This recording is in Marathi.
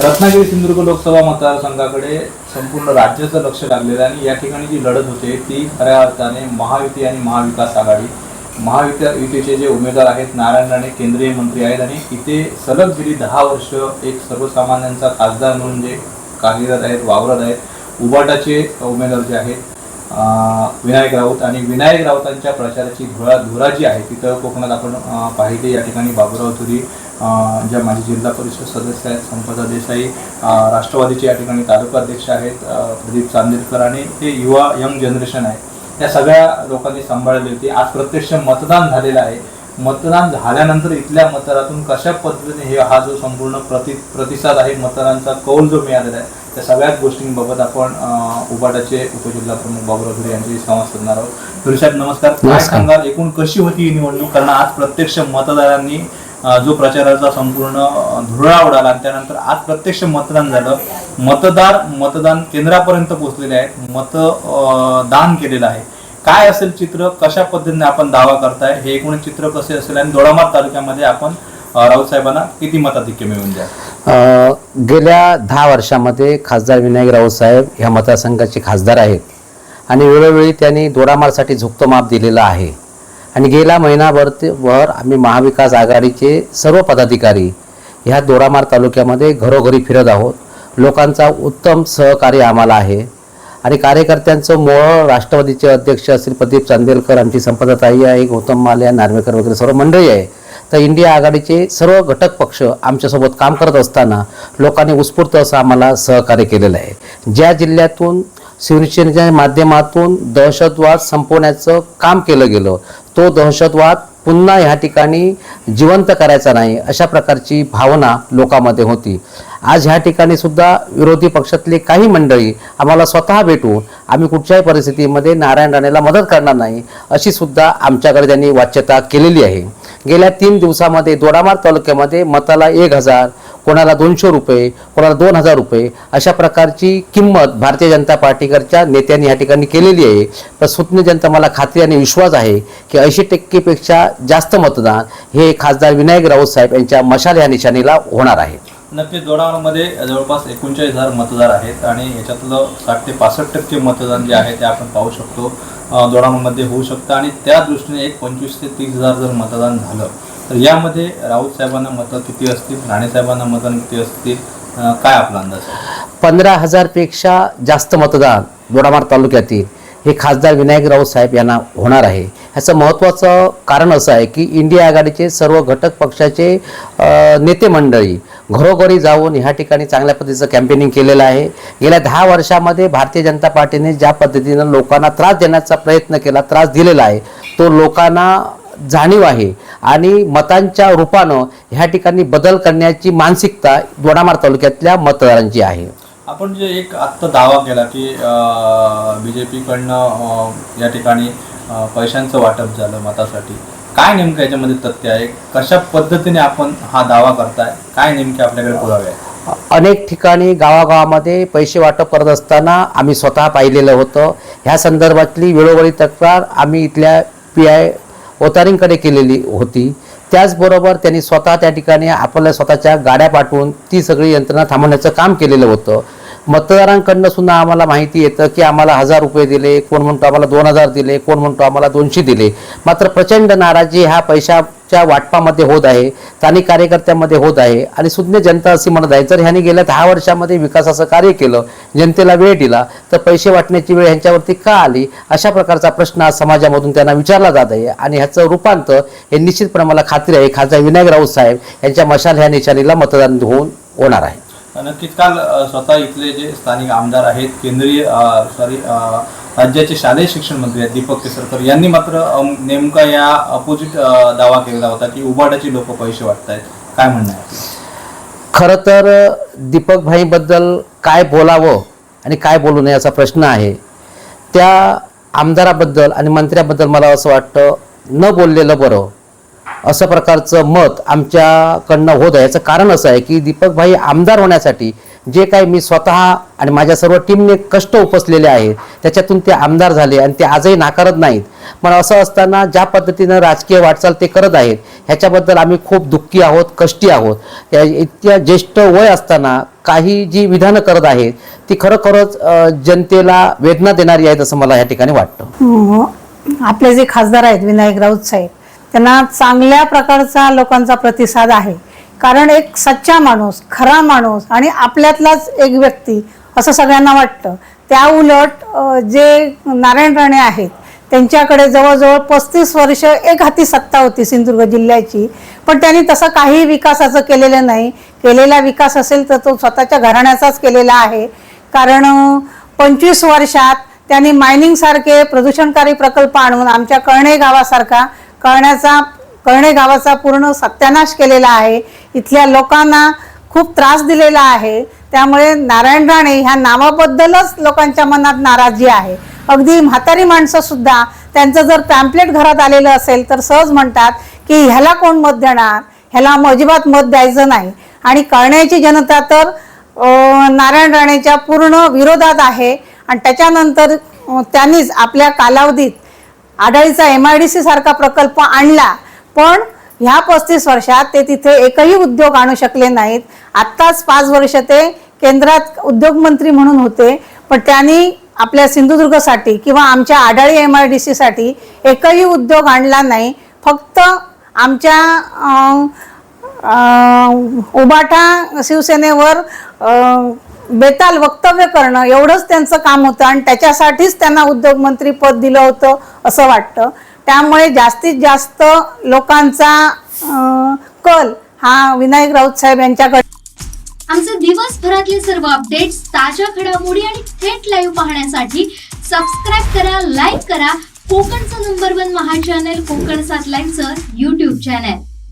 रत्नागिरी सिंधुदुर्ग लोकसभा मतदारसंघाकडे संपूर्ण राज्याचं लक्ष लागलेलं आहे आणि या ठिकाणी जी लढत होते ती खऱ्या अर्थाने महायुती आणि महाविकास आघाडी. महायुती युतीचे जे उमेदवार आहेत नारायण राणे केंद्रीय मंत्री आहेत आणि इथे सलग गेली दहा वर्ष एक सर्वसामान्यांचा खासदार म्हणून जे कार्यरत आहेत वावरत आहेत उबाटाचे उमेदवार जे आहेत विनायक राऊत आणि विनायक राऊतांच्या प्रचाराची धुरा धुरा जी आहे तिथं कोकणात आपण पाहिजे या ठिकाणी बाबूराव तुरी ज्या माजी जिल्हा परिषद सदस्य आहेत संपदा देसाई राष्ट्रवादीचे या ठिकाणी तालुका अध्यक्ष आहेत प्रदीप चांदेलकर आणि हे युवा यंग जनरेशन आहे. या सगळ्या लोकांनी सांभाळली होती. आज प्रत्यक्ष मतदान झालेलं आहे. मतदान झाल्यानंतर इथल्या मतदारातून कशा पद्धतीने हे हा जो संपूर्ण प्रति प्रतिसाद आहे मतदारांचा कौल जो मिळालेला आहे त्या सगळ्याच गोष्टींबाबत आपण उबाटाचे उपजिल्हा प्रमुख बाबूराव धुरे यांच्याशी संवाद साधणार आहोत. धुरे साहेब नमस्कार. काय. सांगाल? एकूण कशी होती ही निवडणूक? कारण आज प्रत्यक्ष मतदारांनी जो प्रचाराचा संपूर्ण धुरळा उडाला आणि त्यानंतर आज प्रत्यक्ष मतदान झालं. मतदार मतदान केंद्रापर्यंत पोहोचलेले आहेत. मत दान केलेलं आहे. काय असेल चित्र? कशा पद्धतीने आपण दावा करताय? हे एकूण चित्र कसे असेल? आणि दोडामार तालुक्यामध्ये आपण राऊत साहेबांना किती मताधिक्य मिळवून द्या गेल्या दहा वर्षामध्ये खासदार विनायक राऊत साहेब ह्या मतदारसंघाचे खासदार आहेत. आणि वेळोवेळी त्यांनी दोडामारसाठी झुकतं माप दिलेलं आहे. आणि गेला महिनाभर ते- भर आम्ही महाविकास आघाडीचे सर्व पदाधिकारी ह्या दोरामार तालुक्यामध्ये घरोघरी फिरत आहोत. लोकांचा उत्तम सहकार्य आम्हाला आहे. आणि कार्यकर्त्यांचं मूळ राष्ट्रवादीचे अध्यक्ष असतील प्रदीप चांदेलकर आमची संपदाताई आहे गौतम माल्या नार्वेकर वगैरे सर्व मंडळी आहे. तर इंडिया आघाडीचे सर्व घटक पक्ष आमच्यासोबत काम करत असताना लोकांनी उत्स्फूर्त असं आम्हाला सहकार्य केलेलं आहे. ज्या जिल्ह्यातून शिवसेनेच्या माध्यमातून दहशतवाद संपवण्याचं काम केलं गेलं तो दहशतवाद पुन्हा ह्या ठिकाणी जिवंत करायचा नाही अशा प्रकारची भावना लोकांमध्ये होती. आज ह्या ठिकाणी सुद्धा विरोधी पक्षातले काही मंडळी आम्हाला स्वतः भेटून आम्ही कुठच्याही परिस्थितीमध्ये नारायण राणेला मदत करणार नाही अशी सुद्धा आमच्याकडे त्यांनी वाच्यता केलेली आहे. गेल्या तीन दिवसामध्ये दोडामार तालुक्यामध्ये मताला एक हजार कोणाला दोनशे रुपये कोणाला दोन हजार रुपये अशा प्रकारची किंमत भारतीय जनता पार्टीकडच्या नेत्यांनी या ठिकाणी केलेली आहे. तर सुज्ञ जनता मला खात्री आणि विश्वास आहे की ऐंशी टक्केपेक्षा जास्त मतदान हे खासदार विनायक राऊत साहेब यांच्या मशाल या निशाणीला होणार आहे. नक्कीच दोडावरमध्ये जवळपास एकोणचाळीस हजार मतदार आहेत आणि याच्यातलं साठ ते पासष्ट टक्के मतदान जे आहे ते आपण पाहू शकतो. दोडावरमध्ये होऊ शकतं आणि त्या दृष्टीने एक पंचवीस ते तीस हजार जर मतदान झालं तर यामध्ये राऊत साहेबांना मतं किती असतील? राणे साहेबांना मतं किती असतील? काय आपला अंदाज पंधरा हजारपेक्षा जास्त मतदान दोडामार तालुक्यातील हे खासदार विनायक राऊत साहेब यांना होणार आहे. ह्याचं महत्त्वाचं कारण असं आहे की इंडिया आघाडीचे सर्व घटक पक्षाचे नेते मंडळी घरोघरी जाऊन ह्या ठिकाणी चांगल्या पद्धतीचं कॅम्पेनिंग केलेलं आहे. गेल्या दहा वर्षामध्ये भारतीय जनता पार्टीने ज्या पद्धतीनं लोकांना त्रास देण्याचा प्रयत्न केला त्रास दिलेला आहे तो लोकांना जाणीव आहे आणि मतांच्या रूपानं ह्या ठिकाणी बदल करण्याची मानसिकता दोडामार तालुक्यातल्या मतदारांची आहे. आपण जे एक आत्ता दावा केला की बी जे पीकडनं या ठिकाणी पैशांचं वाटप झालं मतासाठी. काय नेमकं याच्यामध्ये तथ्य आहे? कशा पद्धतीने आपण हा दावा करताय? काय नेमके आपल्याकडे पुरावे आहे अनेक ठिकाणी गावागावामध्ये पैसे वाटप करत असताना आम्ही स्वतः पाहिलेलं होतं. ह्या संदर्भातली वेळोवेळी तक्रार आम्ही इथल्या पी आय ओतारींकडे केलेली होती. त्याचबरोबर त्यांनी स्वतः त्या ठिकाणी आपल्या स्वतःच्या गाड्या पाठवून ती सगळी यंत्रणा थांबवण्याचं काम केलेलं होतं. मतदारांकडनं सुद्धा आम्हाला माहिती येतं की आम्हाला हजार रुपये दिले कोण म्हणतो आम्हाला दोन हजार दिले कोण म्हणतो आम्हाला दोनशे दिले. मात्र प्रचंड नाराजी ह्या च्या वाटपामध्ये होत आहे स्थानिक कार्यकर्त्यांमध्ये होत आहे आणि सुज्ञ जनता अशी म्हणत आहे जर ह्यांनी गेल्या दहा वर्षामध्ये विकासाचं कार्य केलं जनतेला वेळ दिला तर पैसे वाटण्याची वेळ ह्यांच्यावरती का आली? अशा प्रकारचा प्रश्न आज समाजामधून त्यांना विचारला जात आहे आणि ह्याचं रूपांतर हे निश्चितपणे मला खात्री आहे. खासदार विनायक राऊत साहेब यांच्या मशाल ह्या निशाणीला मतदान होऊन होणार आहे. नक्कीच काल स्वतः इथले जे स्थानिक आमदार आहेत केंद्रीय सॉरी राज्याचे शालेय शिक्षण मंत्री आहेत दीपक केसरकर. यांनी मात्र नेमका या अपोजिट दावा केलेला होता की उबाडाची लोक पैसे वाटतायत. काय म्हणणं आहे? खरं तर दीपक भाईबद्दल काय बोलावं आणि काय बोलू नये असा प्रश्न आहे. त्या आमदाराबद्दल आणि मंत्र्याबद्दल मला असं वाटतं न बोललेलं बरं. असं प्रकारचं मत आमच्याकडनं होत आहे याचं कारण असं आहे की दीपकभाई आमदार होण्यासाठी जे काही मी स्वतः आणि माझ्या सर्व टीमने कष्ट उपसलेले आहेत त्याच्यातून ते आमदार झाले आणि ते आजही नाकारत नाहीत. पण असं असताना ज्या पद्धतीनं राजकीय वाटचाल ते करत आहेत ह्याच्याबद्दल आम्ही खूप दुःखी आहोत कष्टी आहोत. या इतक्या ज्येष्ठ वय असताना काही जी विधानं करत आहेत ती खरोखरच जनतेला वेदना देणारी आहेत असं मला या ठिकाणी वाटतं. हो. आपले जे खासदार आहेत विनायक राऊत साहेब त्यांना चांगल्या प्रकारचा लोकांचा प्रतिसाद आहे. कारण एक सच्चा माणूस खरा माणूस आणि आपल्यातलाच एक व्यक्ती असं सगळ्यांना वाटतं. त्या उलट जे नारायण राणे आहेत त्यांच्याकडे जवळजवळ पस्तीस वर्ष एक हाती सत्ता होती सिंधुदुर्ग जिल्ह्याची. पण त्यांनी तसं काही विकासाचं केलेलं नाही. केलेला विकास असेल तर तो स्वतःच्या घराण्याचाच केलेला आहे. कारण पंचवीस वर्षात त्यांनी मायनिंगसारखे प्रदूषणकारी प्रकल्प आणून आमच्या कळणे गावासारखा कळण्याचा कळणे गावाचा पूर्ण सत्यानाश केलेला आहे. इथल्या लोकांना खूप त्रास दिलेला आहे. त्यामुळे नारायण राणे ह्या नावाबद्दलच लोकांच्या मनात नाराजी आहे. अगदी म्हातारी माणसं सुद्धा त्यांचं जर पॅम्पलेट घरात आलेलं असेल तर सहज म्हणतात की ह्याला कोण मत देणार? ह्याला अजिबात मत द्यायचं नाही. आणि कळण्याची जनता तर नारायण राणेच्या पूर्ण विरोधात आहे. आणि त्याच्यानंतर त्यांनीच आपल्या कालावधीत आडाळीचा एम आय डी सी सारखा प्रकल्प आणला. पण ह्या पस्तीस वर्षात ते तिथे एकही उद्योग आणू शकले नाहीत. आत्ताच पाच वर्ष ते केंद्रात उद्योगमंत्री म्हणून होते. पण त्यांनी आपल्या सिंधुदुर्गसाठी किंवा आमच्या आढळी एम आय डी सीसाठी एकही उद्योग आणला नाही. फक्त आमच्या उबाठा शिवसेनेवर बेताल वक्तव्य करणं एवढंच त्यांचं काम होतं आणि त्याच्यासाठीच त्यांना उद्योगमंत्री पद दिलं होतं असं वाटतं. त्यामुळे जास्तीत जास्त लोकांचा कल हा विनायक राऊत साहेब यांच्याकडे आमचे दिवसभरातले सर्व अपडेट्स ताज्या घडामोडी आणि थेट लाईव्ह पाहण्यासाठी सबस्क्राईब करा लाईक करा. कोकणचं number one Maha channel Kokan सात लाईनचं युट्यूब चॅनल